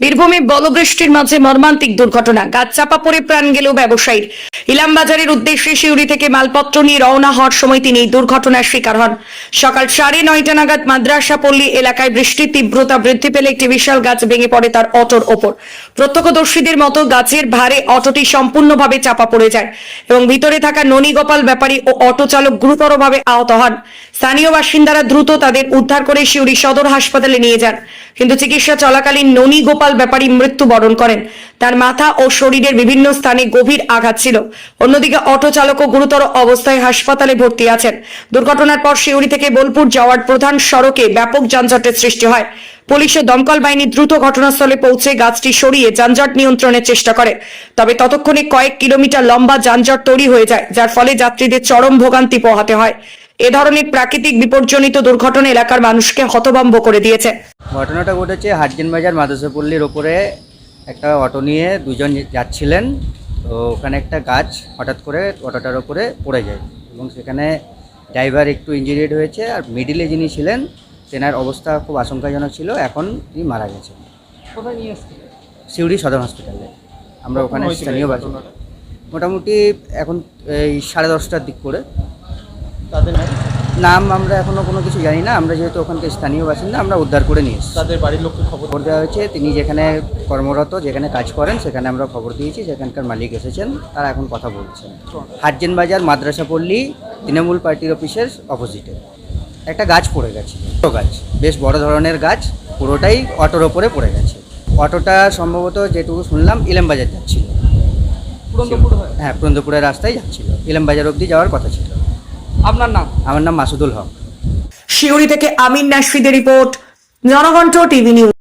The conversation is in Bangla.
বীরভূমে বলবৃষ্টির মাঝে মর্মান্তিক দুর্ঘটনা। গাছ চাপা পড়ে প্রাণ গেল ব্যবসায়ীর। ইলামবাজারের উদ্দেশ্যে শিউরি থেকে মালপত্র নিয়ে রওনা হওয়ার সময় তিনি দুর্ঘটনার শিকার হন। সকাল সাড়ে নয়টা নাগাদ মাদ্রাসা পল্লী এলাকায় বৃষ্টির তীব্রতা বৃদ্ধি পেলে একটি বিশাল গাছ ভেঙে পড়ে তার অটোর ওপর। প্রত্যক্ষদর্শীদের মতো গাছের ভারে অটোটি সম্পূর্ণভাবে চাপা পড়ে যায় এবং ভিতরে থাকা ননী গোপাল ব্যাপারী ও অটো চালক গুরুতরভাবে আহত হন। স্থানীয় বাসিন্দারা দ্রুত তাদের উদ্ধার করে শিউরি সদর হাসপাতালে নিয়ে যান। কিন্তু চিকিৎসা চলাকালীন ননী গোপাল ব্যাপারী মৃত্যুবরণ করেন। তার মাথা ও শরীরের বিভিন্ন স্থানে গভীর আঘাত ছিল। অন্যদিকে অটো চালকও গুরুতর অবস্থায় হাসপাতালে ভর্তি আছেন। দুর্ঘটনার পর শিউরি থেকে বোলপুর যাওয়ার প্রধান সড়কে ব্যাপক যানজটের সৃষ্টি হয়। পুলিশ ও দমকল বাহিনী দ্রুত ঘটনাস্থলে পৌঁছে গাছটি সরিয়ে যানজট নিয়ন্ত্রণের চেষ্টা করে। তবে ততক্ষণে কয়েক কিলোমিটার লম্বা যানজট তৈরি হয়ে যায়, যার ফলে যাত্রীদের চরম ভোগান্তি পোহাতে হয়। এ ধরনের প্রাকৃতিক বিপর্যনিত দুর্ঘটনা এলাকার মানুষকে হতভম্ব করে দিয়েছে। ঘটনাটা ঘটেছে হাটজেন বাজার মাদ্রাসাপল্লির ওপরে একটা অটো নিয়ে দুজন যাচ্ছিলেন। তো ওখানে একটা গাছ হঠাৎ করে অটোটার ওপরে পড়ে যায় এবং সেখানে ড্রাইভার একটু ইঞ্জুরিড হয়েছে আর মিডিলে যিনি ছিলেন তেনার অবস্থা খুব আশঙ্কাজনক ছিল এখন তিনি মারা গেছেন। কোথায় নিয়ে সিউড়ি সদর হসপিটালে আমরা ওখানে স্থানীয় বাসিন্দা মোটামুটি এখন এই সাড়ে দশটার দিক করে। তাদের নাম? নাম আমরা এখনও কোনো কিছু জানি না। আমরা যেহেতু ওখানকার স্থানীয় বাসিন্দা আমরা উদ্ধার করে নিয়ে এসেছি তাদের বাড়ির লোককে খবর খবর দেওয়া হয়েছে। তিনি যেখানে কর্মরত যেখানে কাজ করেন সেখানে আমরা খবর দিয়েছি। সেখানকার মালিক এসেছেন তারা এখন কথা বলছেন। হাটজেন বাজার মাদ্রাসা পল্লী তৃণমূল পার্টির অফিসের অপোজিটে একটা গাছ পড়ে গেছে ছোটো গাছ। বেশ বড় ধরনের গাছ পুরোটাই অটোর ওপরে পড়ে গেছে। অটোটা সম্ভবত যেটুকু শুনলাম ইলেমবাজার যাচ্ছিল। পুরন্দপুর হ্যাঁ পুরন্দপুরের রাস্তায় যাচ্ছিল। ইলেমবাজার অবধি যাওয়ার কথা ছিল। আপনার নাম? আমার নাম মাসুদুল হক। শিউরি থেকে আমিন নাসরিদের রিপোর্ট জনগণ টিভি নিউজ।